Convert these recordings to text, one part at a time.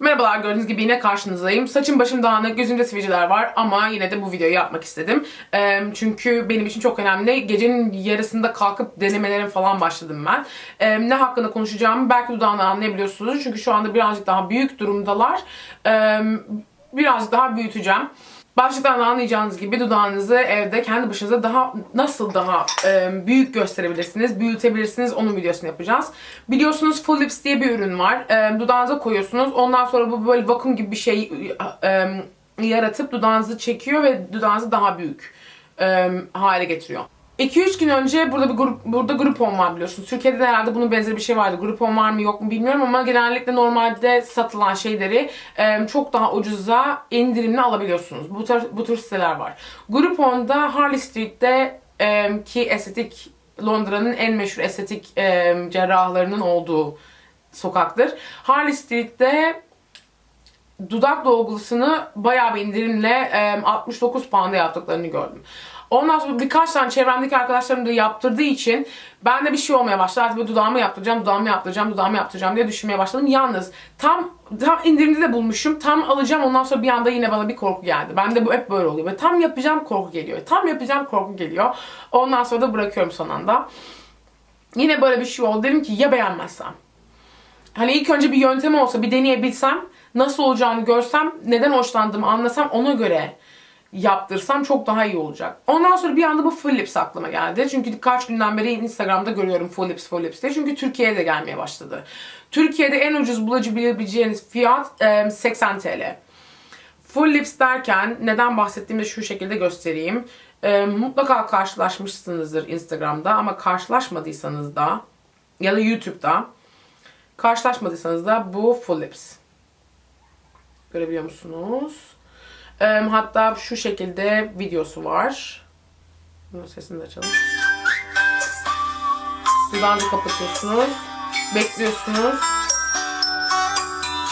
Merhabalar gördüğünüz gibi yine karşınızdayım. Saçım başım dağınık, gözümde sivilceler var ama yine de bu videoyu yapmak istedim. Ee, çünkü benim için çok önemli. Gecenin yarısında kalkıp denemelerim falan başladım ben. Ee, ne hakkında konuşacağımı belki dudağından anlayabiliyorsunuz. Çünkü şu anda birazcık daha büyük durumdalar. Ee, birazcık daha büyüteceğim. Başlıktan da anlayacağınız gibi dudağınızı evde kendi başınıza daha nasıl daha e, büyük gösterebilirsiniz, büyütebilirsiniz onun videosunu yapacağız. Biliyorsunuz Full Lips diye bir ürün var. E, dudağınıza koyuyorsunuz. Ondan sonra bu böyle vakum gibi bir şey e, yaratıp dudağınızı çekiyor ve dudağınızı daha büyük e, hale getiriyor. 2-3 gün önce burada bir grup burada Groupon var biliyorsunuz. Türkiye'de de herhalde bunun benzeri bir şey vardı. Groupon var mı yok mu bilmiyorum ama genellikle normalde satılan şeyleri e, çok daha ucuza indirimli alabiliyorsunuz. Bu tür, bu tür siteler var. Groupon'da Harley Street'te e, ki estetik Londra'nın en meşhur estetik e, cerrahlarının olduğu sokaktır. Harley Street'te dudak dolgusunu bayağı bir indirimle e, 69 pound'a yaptıklarını gördüm. Ondan sonra birkaç tane çevremdeki arkadaşlarım da yaptırdığı için ben de bir şey olmaya başladı. Artık böyle dudağımı yaptıracağım, dudağımı yaptıracağım, dudağımı yaptıracağım diye düşünmeye başladım. Yalnız tam tam indirimde de bulmuşum. Tam alacağım ondan sonra bir anda yine bana bir korku geldi. Ben de bu hep böyle oluyor. Ve tam yapacağım korku geliyor. Tam yapacağım korku geliyor. Ondan sonra da bırakıyorum son anda. Yine böyle bir şey oldu. Dedim ki ya beğenmezsem? Hani ilk önce bir yöntem olsa bir deneyebilsem nasıl olacağını görsem neden hoşlandığımı anlasam ona göre yaptırsam çok daha iyi olacak. Ondan sonra bir anda bu full lips aklıma geldi. Çünkü kaç günden beri Instagram'da görüyorum full lips full lips diye. Çünkü Türkiye'ye de gelmeye başladı. Türkiye'de en ucuz bulabileceğiniz fiyat e, 80 TL. Full lips derken neden bahsettiğimi şu şekilde göstereyim. Mutlaka karşılaşmışsınızdır Instagram'da ama karşılaşmadıysanız da ya da YouTube'da karşılaşmadıysanız da bu full lips. Görebiliyor musunuz? Hatta şu şekilde videosu var. Bunun sesini de açalım. Dudağınızı kapatıyorsunuz. Bekliyorsunuz.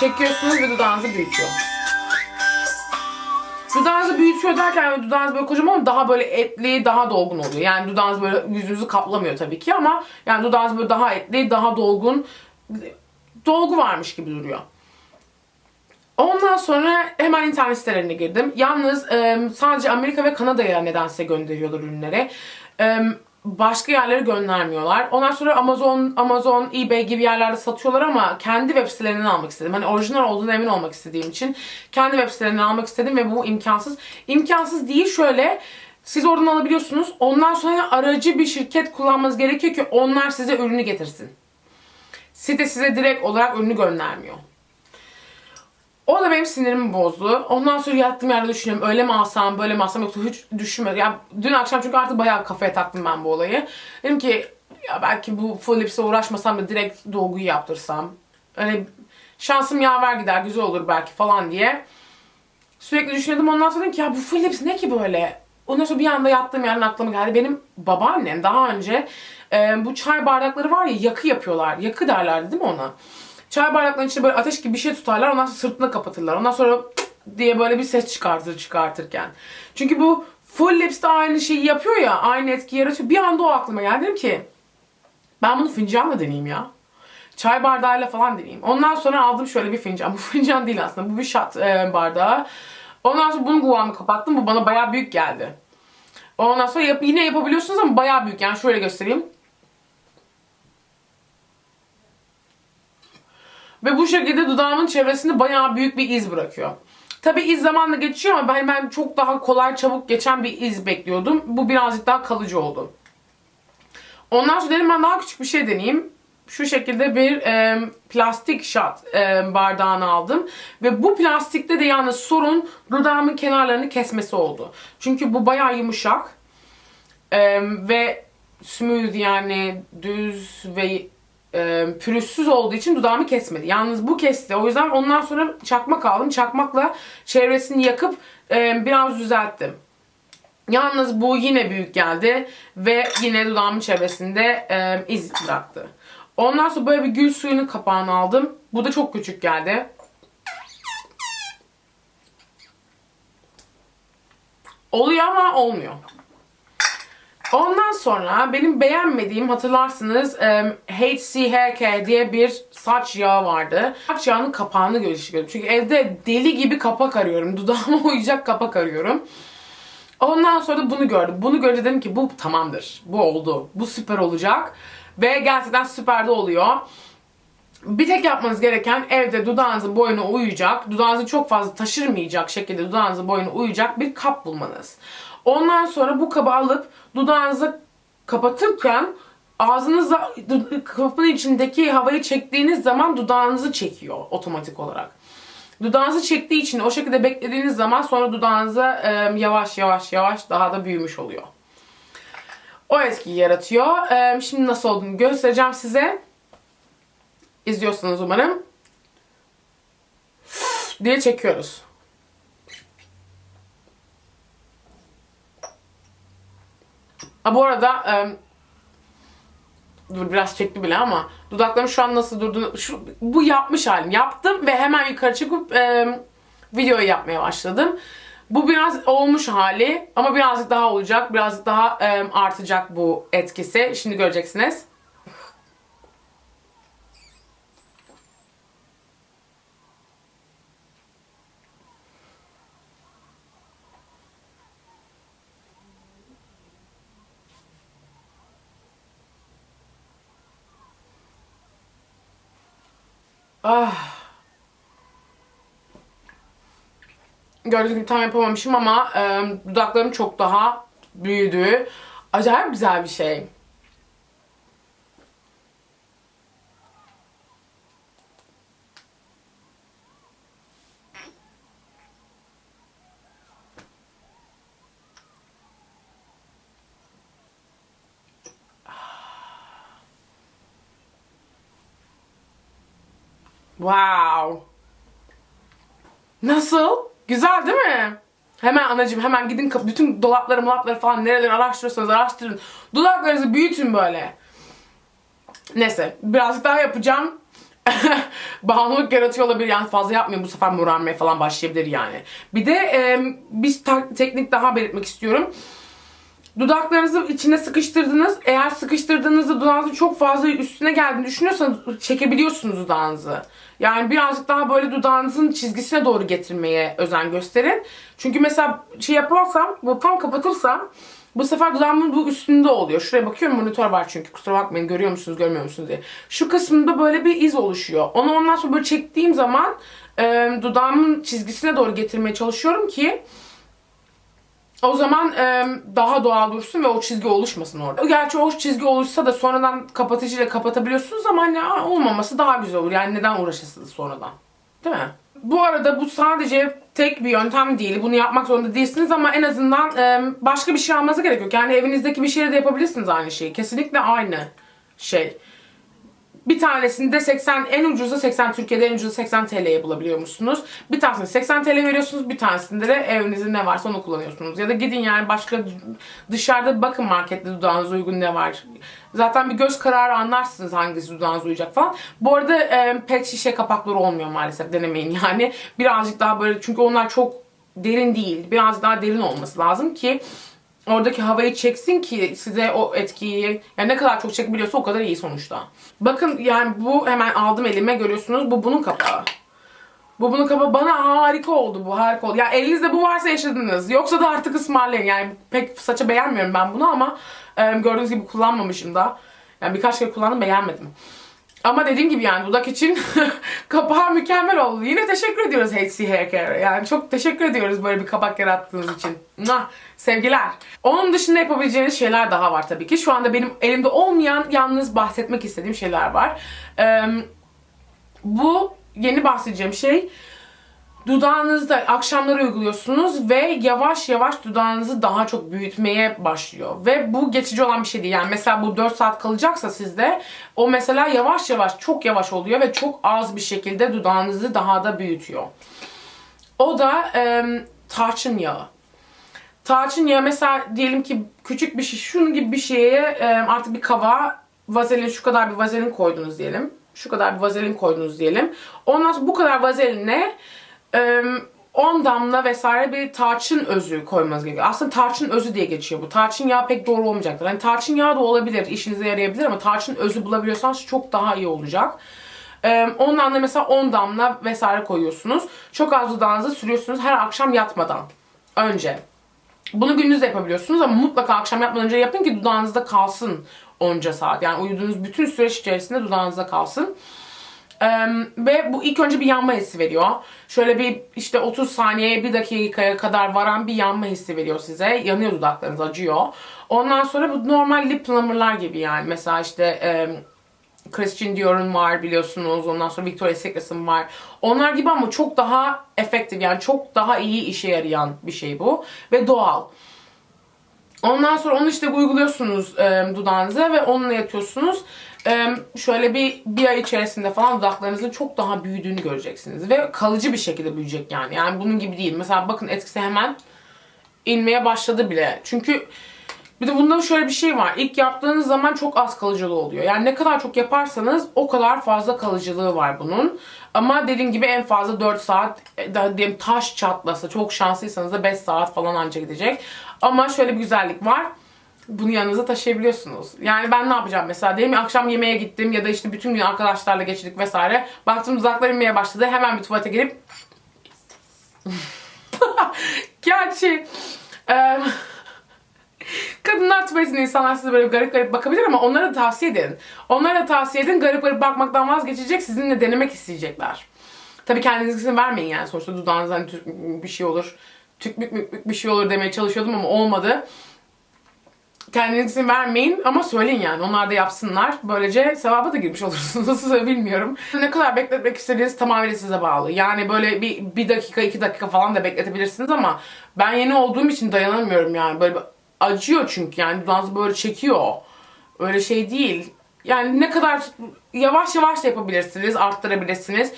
Çekiyorsunuz ve dudağınızı büyütüyor. Dudağınızı büyütüyor derken dudağınız böyle kocaman ama daha böyle etli, daha dolgun oluyor. Yani dudağınız böyle yüzünüzü kaplamıyor tabii ki ama yani dudağınız böyle daha etli, daha dolgun, dolgu varmış gibi duruyor. Ondan sonra hemen internet sitelerine girdim. Yalnız sadece Amerika ve Kanada'ya nedense gönderiyorlar ürünleri. Başka yerlere göndermiyorlar. Ondan sonra Amazon, Amazon, eBay gibi yerlerde satıyorlar ama kendi web sitelerinden almak istedim. Hani orijinal olduğunu emin olmak istediğim için kendi web sitelerinden almak istedim ve bu imkansız. İmkansız değil şöyle siz oradan alabiliyorsunuz. Ondan sonra aracı bir şirket kullanmanız gerekiyor ki onlar size ürünü getirsin. Site size direkt olarak ürünü göndermiyor. O da benim sinirimi bozdu. Ondan sonra yattığım yerde düşünüyorum. Öyle mi alsam, böyle mi alsam yoksa hiç düşünmedim. Ya dün akşam çünkü artık bayağı kafaya taktım ben bu olayı. Dedim ki ya belki bu full uğraşmasam da direkt dolguyu yaptırsam. Hani şansım yaver gider, güzel olur belki falan diye. Sürekli düşünüyordum. Ondan sonra dedim ki ya bu full ne ki böyle? Ondan sonra bir anda yattığım yerden aklıma geldi. Benim babaannem daha önce e, bu çay bardakları var ya yakı yapıyorlar. Yakı derlerdi değil mi ona? Çay bardaklarının içinde böyle ateş gibi bir şey tutarlar. Ondan sonra sırtına kapatırlar. Ondan sonra diye böyle bir ses çıkartır çıkartırken. Çünkü bu full lips de aynı şeyi yapıyor ya. Aynı etki yaratıyor. Bir anda o aklıma geldi. Dedim ki ben bunu fincanla deneyeyim ya. Çay bardağıyla falan deneyeyim. Ondan sonra aldım şöyle bir fincan. Bu fincan değil aslında. Bu bir shot e, bardağı. Ondan sonra bunun kulağını kapattım. Bu bana bayağı büyük geldi. Ondan sonra yap, yine yapabiliyorsunuz ama bayağı büyük. Yani şöyle göstereyim. Ve bu şekilde dudağımın çevresinde bayağı büyük bir iz bırakıyor. Tabi iz zamanla geçiyor ama ben, ben çok daha kolay çabuk geçen bir iz bekliyordum. Bu birazcık daha kalıcı oldu. Ondan sonra dedim ben daha küçük bir şey deneyeyim. Şu şekilde bir e, plastik shot e, bardağını aldım. Ve bu plastikte de yalnız sorun dudağımın kenarlarını kesmesi oldu. Çünkü bu bayağı yumuşak. E, ve smooth yani düz ve e, pürüzsüz olduğu için dudağımı kesmedi. Yalnız bu kesti. O yüzden ondan sonra çakmak aldım. Çakmakla çevresini yakıp e, biraz düzelttim. Yalnız bu yine büyük geldi ve yine dudağımın çevresinde e, iz bıraktı. Ondan sonra böyle bir gül suyunun kapağını aldım. Bu da çok küçük geldi. Oluyor ama olmuyor. Ondan sonra benim beğenmediğim hatırlarsınız em, HCHK diye bir saç yağı vardı. Saç yağının kapağını görüşüyorum. Çünkü evde deli gibi kapak arıyorum. Dudağıma uyacak kapak arıyorum. Ondan sonra da bunu gördüm. Bunu görünce dedim ki bu tamamdır. Bu oldu. Bu süper olacak. Ve gerçekten süper de oluyor. Bir tek yapmanız gereken evde dudağınızın boyuna uyacak, dudağınızı çok fazla taşırmayacak şekilde dudağınızın boyuna uyacak bir kap bulmanız. Ondan sonra bu kabı alıp dudağınızı kapatırken ağzınızla kapının içindeki havayı çektiğiniz zaman dudağınızı çekiyor otomatik olarak. Dudağınızı çektiği için o şekilde beklediğiniz zaman sonra dudağınıza e, yavaş yavaş yavaş daha da büyümüş oluyor. O etkiyi yaratıyor. E, şimdi nasıl olduğunu göstereceğim size. İzliyorsunuz umarım. diye çekiyoruz. Ha, bu arada e, dur biraz çekti bile ama dudaklarım şu an nasıl durduğunu şu bu yapmış halim. Yaptım ve hemen yukarı çıkıp e, videoyu yapmaya başladım. Bu biraz olmuş hali ama birazcık daha olacak. Birazcık daha e, artacak bu etkisi. Şimdi göreceksiniz. Ah. Gördüğünüz gibi tam yapamamışım ama e, dudaklarım çok daha büyüdü. Acayip güzel bir şey. Wow. Nasıl? Güzel değil mi? Hemen anacığım hemen gidin bütün dolapları dolapları falan nereleri araştırıyorsanız araştırın. Dudaklarınızı büyütün böyle. Neyse birazcık daha yapacağım. Bağımlılık yaratıyor olabilir yani fazla yapmayayım bu sefer morarmaya falan başlayabilir yani. Bir de e, bir teknik daha belirtmek istiyorum. Dudaklarınızı içine sıkıştırdınız. Eğer sıkıştırdığınızda dudağınızın çok fazla üstüne geldiğini düşünüyorsanız çekebiliyorsunuz dudağınızı. Yani birazcık daha böyle dudağınızın çizgisine doğru getirmeye özen gösterin. Çünkü mesela şey yaparsam, bu tam kapatırsam bu sefer dudağımın bu üstünde oluyor. Şuraya bakıyorum monitör var çünkü kusura bakmayın görüyor musunuz görmüyor musunuz diye. Şu kısmında böyle bir iz oluşuyor. Onu ondan sonra böyle çektiğim zaman e, dudağımın çizgisine doğru getirmeye çalışıyorum ki o zaman e, daha doğal dursun ve o çizgi oluşmasın orada. Gerçi o çizgi oluşsa da sonradan kapatıcıyla kapatabiliyorsunuz ama hani olmaması daha güzel olur. Yani neden uğraşasınız sonradan? Değil mi? Bu arada bu sadece tek bir yöntem değil. Bunu yapmak zorunda değilsiniz ama en azından e, başka bir şey almanıza gerek yok. Yani evinizdeki bir şeyle de yapabilirsiniz aynı şeyi. Kesinlikle aynı şey. Bir tanesinde 80 en ucuzu 80 Türkiye'de en ucuzu 80 TL'ye bulabiliyormuşsunuz. Bir tanesinde 80 TL veriyorsunuz. Bir tanesinde de evinizde ne varsa onu kullanıyorsunuz. Ya da gidin yani başka dışarıda bakın markette dudağınıza uygun ne var. Zaten bir göz kararı anlarsınız hangisi dudağınıza uyacak falan. Bu arada e, pet şişe kapakları olmuyor maalesef denemeyin yani. Birazcık daha böyle çünkü onlar çok derin değil. Biraz daha derin olması lazım ki oradaki havayı çeksin ki size o etkiyi yani ne kadar çok çekebiliyorsa o kadar iyi sonuçta. Bakın yani bu hemen aldım elime görüyorsunuz bu bunun kapağı. Bu bunun kapağı bana harika oldu bu harika oldu. Ya elinizde bu varsa yaşadınız. Yoksa da artık ısmarlayın. Yani pek saça beğenmiyorum ben bunu ama e, gördüğünüz gibi kullanmamışım da. Yani birkaç kere kullandım beğenmedim. Ama dediğim gibi yani dudak için kapağı mükemmel oldu. Yine teşekkür ediyoruz HC Haircare'e. Yani çok teşekkür ediyoruz böyle bir kapak yarattığınız için. Mwah, sevgiler. Onun dışında yapabileceğiniz şeyler daha var tabii ki. Şu anda benim elimde olmayan yalnız bahsetmek istediğim şeyler var. Ee, bu yeni bahsedeceğim şey dudağınızda akşamları uyguluyorsunuz ve yavaş yavaş dudağınızı daha çok büyütmeye başlıyor. Ve bu geçici olan bir şey değil. Yani mesela bu 4 saat kalacaksa sizde o mesela yavaş yavaş çok yavaş oluyor ve çok az bir şekilde dudağınızı daha da büyütüyor. O da e, tarçın yağı. Tarçın yağı mesela diyelim ki küçük bir şey, şunun gibi bir şeye e, artık bir kaba vazelin şu kadar bir vazelin koydunuz diyelim. Şu kadar bir vazelin koydunuz diyelim. Ondan sonra bu kadar vazeline e, 10 damla vesaire bir tarçın özü koymanız gerekiyor. Aslında tarçın özü diye geçiyor bu. Tarçın yağı pek doğru olmayacaktır. Hani tarçın yağı da olabilir, işinize yarayabilir ama tarçın özü bulabiliyorsanız çok daha iyi olacak. Ondan da mesela 10 damla vesaire koyuyorsunuz. Çok az dudağınıza sürüyorsunuz her akşam yatmadan önce. Bunu gündüz de yapabiliyorsunuz ama mutlaka akşam yatmadan önce yapın ki dudağınızda kalsın onca saat. Yani uyuduğunuz bütün süreç içerisinde dudağınızda kalsın. Ve bu ilk önce bir yanma hissi veriyor. Şöyle bir işte 30 saniyeye 1 dakikaya kadar varan bir yanma hissi veriyor size. Yanıyor dudaklarınız acıyor. Ondan sonra bu normal lip plumber'lar gibi yani. Mesela işte e, Christian Dior'un var biliyorsunuz. Ondan sonra Victoria's Secret'ın var. Onlar gibi ama çok daha efektif yani çok daha iyi işe yarayan bir şey bu. Ve doğal. Ondan sonra onu işte uyguluyorsunuz e, dudağınıza ve onunla yatıyorsunuz. Şöyle bir bir ay içerisinde falan dudaklarınızın çok daha büyüdüğünü göreceksiniz. Ve kalıcı bir şekilde büyüyecek yani. Yani bunun gibi değil. Mesela bakın etkisi hemen inmeye başladı bile. Çünkü bir de bunda şöyle bir şey var. İlk yaptığınız zaman çok az kalıcılığı oluyor. Yani ne kadar çok yaparsanız o kadar fazla kalıcılığı var bunun. Ama dediğim gibi en fazla 4 saat, e, diyelim taş çatlasa çok şanslıysanız da 5 saat falan anca gidecek. Ama şöyle bir güzellik var. Bunu yanınıza taşıyabiliyorsunuz. Yani ben ne yapacağım mesela diyelim akşam yemeğe gittim ya da işte bütün gün arkadaşlarla geçirdik vesaire. Baktım dudaklar inmeye başladı. Hemen bir tuvalete girip Gerçi e, Kadınlar tuvaletine insanlar size böyle garip garip bakabilir ama onlara da tavsiye edin. Onlara da tavsiye edin. Garip garip bakmaktan vazgeçecek. Sizinle denemek isteyecekler. Tabii kendiniz izin vermeyin yani. Sonuçta dudağınızdan tük bir şey olur. Tükmük mük bir şey olur demeye çalışıyordum ama olmadı. Kendiniz izin vermeyin ama söyleyin yani. Onlar da yapsınlar. Böylece sevaba da girmiş olursunuz. Bilmiyorum. Ne kadar bekletmek istediğiniz tamamıyla size bağlı. Yani böyle bir, bir dakika, iki dakika falan da bekletebilirsiniz ama ben yeni olduğum için dayanamıyorum yani. Böyle acıyor çünkü yani dudağınızı böyle çekiyor. Öyle şey değil. Yani ne kadar yavaş yavaş da yapabilirsiniz, arttırabilirsiniz.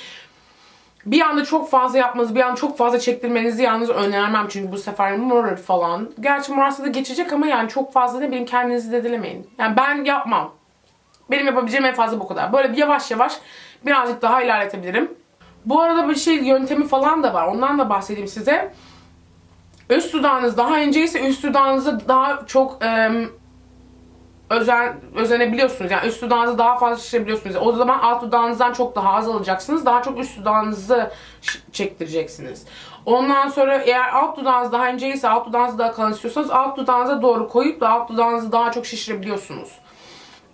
Bir anda çok fazla yapmanızı, bir anda çok fazla çektirmenizi yalnız önermem çünkü bu sefer morur falan. Gerçi morarsa da geçecek ama yani çok fazla ne bileyim kendinizi dedelemeyin. Yani ben yapmam. Benim yapabileceğim en fazla bu kadar. Böyle bir yavaş yavaş birazcık daha ilerletebilirim. Bu arada bir şey yöntemi falan da var. Ondan da bahsedeyim size. Üst dudağınız daha inceyse üst dudağınızı daha çok e, özen, özenebiliyorsunuz. Yani üst dudağınızı daha fazla şişirebiliyorsunuz. O zaman alt dudağınızdan çok daha az alacaksınız. Daha çok üst dudağınızı çektireceksiniz. Ondan sonra eğer alt dudağınız daha inceyse alt dudağınızı daha kalın istiyorsanız alt dudağınıza doğru koyup da alt dudağınızı daha çok şişirebiliyorsunuz.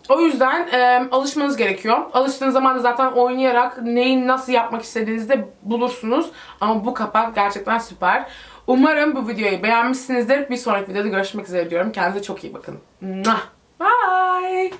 O yüzden e, alışmanız gerekiyor. Alıştığınız zaman da zaten oynayarak neyi nasıl yapmak istediğinizi de bulursunuz. Ama bu kapak gerçekten süper. Umarım bu videoyu beğenmişsinizdir. Bir sonraki videoda görüşmek üzere diyorum. Kendinize çok iyi bakın. Mwah. Bye.